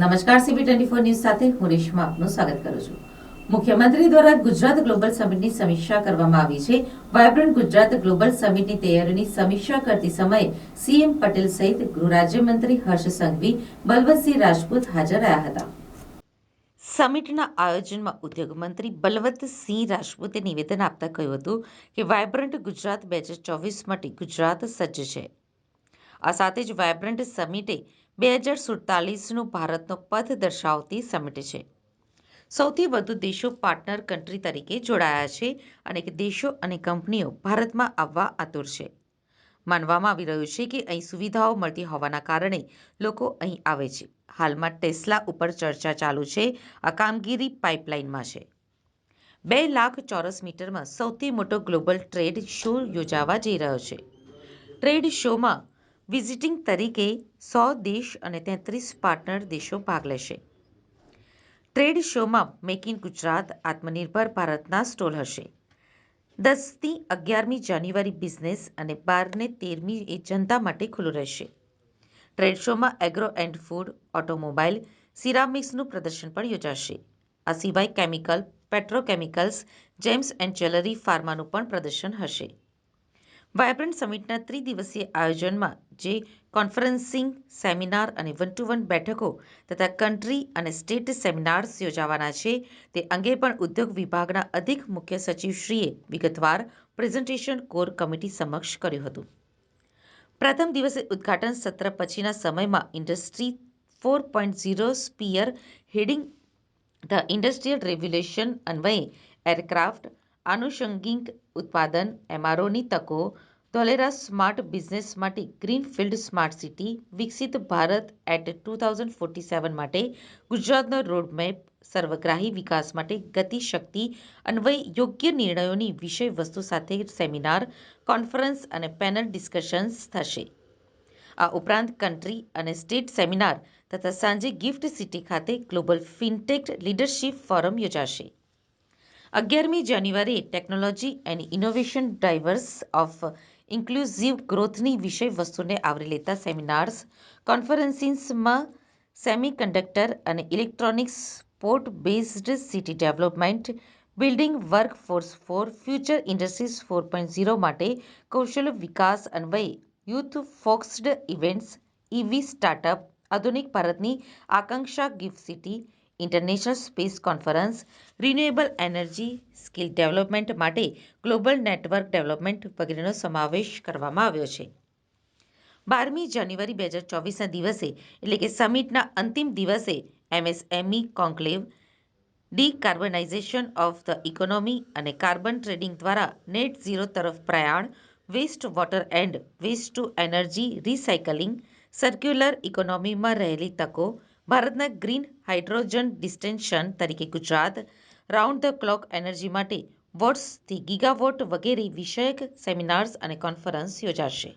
નમસ્કાર CB twenty four news સાથે હું રેશમા આપનું સ્વાગત કરું છું. મુખ્યમંત્રી દ્વારા ગુજરાત ગ્લોબલ સમિટની સમીક્ષા કરવામાં આવી છે. વાયબ્રન્ટ ગુજરાત ગ્લોબલ સમિટની તૈયારીની સમીક્ષા કરતી સમયે સીએમ પટેલ સહિત ગૃહ રાજ્યમંત્રી હર્ષ સંઘવી, બલવંતસિંહ રાજપૂત હાજર રહ્યા હતા. સમિટના આયોજનમાં ઉદ્યોગ મંત્રી બલવંતસિંહ રાજપૂતે નિવેદન આપતા કહ્યું હતું કે વાયબ્રન્ટ ગુજરાત બે હજાર ચોવીસ માટે ગુજરાત સજ્જ છે. આ સાથે જ વાયબ્રન્ટ સમિટે બે હજાર સુડતાલીસનું ભારતનો પથ દર્શાવતી સમિટ છે. સૌથી વધુ દેશો પાર્ટનર કન્ટ્રી તરીકે જોડાયા છે અને દેશો અને કંપનીઓ ભારતમાં આવવા આતુર છે. માનવામાં આવી રહ્યું છે કે અહીં સુવિધાઓ મળતી હોવાના કારણે લોકો અહીં આવે છે. હાલમાં ટેસ્લા ઉપર ચર્ચા ચાલુ છે. આ કામગીરી પાઇપલાઇનમાં છે. બે લાખ ચોરસ મીટરમાં સૌથી મોટો ગ્લોબલ ટ્રેડ શો યોજાવા જઈ રહ્યો છે. ટ્રેડ શોમાં વિઝિટિંગ તરીકે સો દેશ અને તેત્રીસ પાર્ટનર દેશો ભાગ લેશે. ટ્રેડ શોમાં મેક ઇન ગુજરાત, આત્મનિર્ભર ભારતના સ્ટોલ હશે. દસથી અગિયારમી જાન્યુઆરી બિઝનેસ અને બારને તેરમી એ જનતા માટે ખુલ્લું રહેશે. ટ્રેડ શોમાં એગ્રો એન્ડ ફૂડ, ઓટોમોબાઈલ, સિરામિક્સનું પ્રદર્શન પણ યોજાશે. આ સિવાય chemical, petrochemicals, gems and jewellery ફાર્માનું પણ પ્રદર્શન હશે. વાયબ્રન્ટ સમિટના ત્રિદિવસીય આયોજનમાં જે કોન્ફરન્સિંગ સેમિનાર અને વન ટુ વન બેઠકો તથા કન્ટ્રી અને સ્ટેટ સેમિનાર્સ યોજાવાના છે, તે અંગે પણ ઉદ્યોગ વિભાગના અધિક મુખ્ય સચિવશ્રીએ વિગતવાર પ્રેઝન્ટેશન કોર કમિટી સમક્ષ કર્યું હતું. પ્રથમ દિવસે ઉદ્ઘાટન સત્ર પછીના સમયમાં industry four point zero spearheading the industrial revolution અન્વયે એરક્રાફ્ટ આનુષંગિક ઉત્પાદન એમઆરઓની તકો, ધોલેરા સ્માર્ટ બિઝનેસ માટે ગ્રીનફિલ્ડ સ્માર્ટ સિટી, વિકસિત Bharat at two thousand forty seven માટે ગુજરાતનો રોડમેપ, સર્વગ્રાહી વિકાસ માટે ગતિશક્તિ અન્વયે, યોગ્ય નિર્ણયોની વિષય વસ્તુ સાથે સેમિનાર, કોન્ફરન્સ અને પેનલ ડિસ્કશન્સ થશે. આ ઉપરાંત કન્ટ્રી અને સ્ટેટ સેમિનાર તથા સાંજે ગિફ્ટ સિટી ખાતે ગ્લોબલ ફિનટેક લીડરશિપ ફોરમ યોજાશે. અગિયારમી જાન્યુઆરીએ technology and innovation drivers of inclusive ગ્રોથની વિષય વસ્તુને આવરી લેતા સેમિનાર્સ કોન્ફરન્સિસમાં સેમિકન્ડક્ટર અને electronics port based city development, building work force for future industries four point zero માટે કૌશલ્ય વિકાસ અન્વયે youth focused events EV startup, આધુનિક ભારતની આકાંક્ષા gift city international space conference renewable energy skill development માટે ગ્લોબલ નેટવર્ક ડેવલપમેન્ટ વગેરેનો સમાવેશ કરવામાં આવ્યો છે. બારમી જાન્યુઆરી બે હજાર ચોવીસના દિવસે, એટલે કે સમિટના અંતિમ દિવસે, MSME conclave, decarbonisation of the economy અને કાર્બન ટ્રેડિંગ દ્વારા નેટ ઝીરો તરફ પ્રયાણ, waste water and waste to energy recycling, circular ઇકોનોમીમાં રહેલી તકો ભારતના ગ્રીન હાઇડ્રોજન ડિસ્ટેન્શન તરીકે Gujarat, round the clock energy માટે વોટ્સથી ગીગાવોટ વગેરે વિષયક સેમિનાર્સ અને કોન્ફરન્સ યોજાશે.